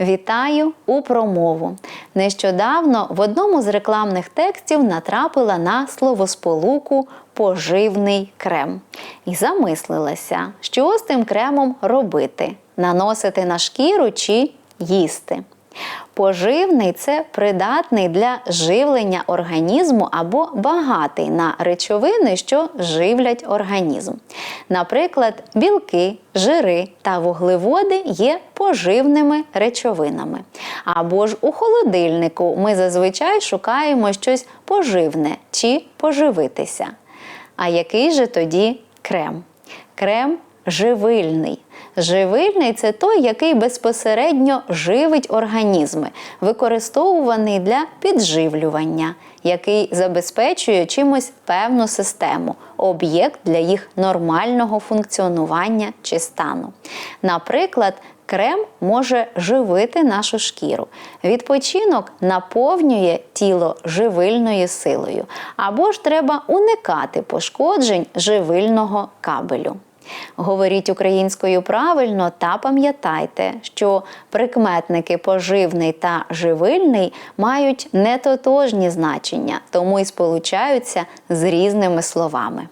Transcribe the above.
Вітаю у промову. Нещодавно в одному з рекламних текстів натрапила на словосполуку поживний крем і замислилася, що з тим кремом робити: наносити на шкіру чи їсти. Поживний це придатний для живлення організму або багатий на речовини, що живлять організм. Наприклад, білки, жири та вуглеводи є поживними речовинами. Або ж у холодильнику ми зазвичай шукаємо щось поживне чи поживитися. А який же тоді крем? Крем живильний. Живильний це той, який безпосередньо живить організми, використовуваний для підживлювання, який забезпечує чимось певну систему, об'єкт для їх нормального функціонування чи стану. Наприклад, Крем може живити нашу шкіру. Відпочинок наповнює тіло живильною силою, або ж треба уникати пошкоджень живильного кабелю. Говоріть українською правильно та пам'ятайте, що прикметники поживний та живильний мають нетотожні значення, тому й сполучаються з різними словами.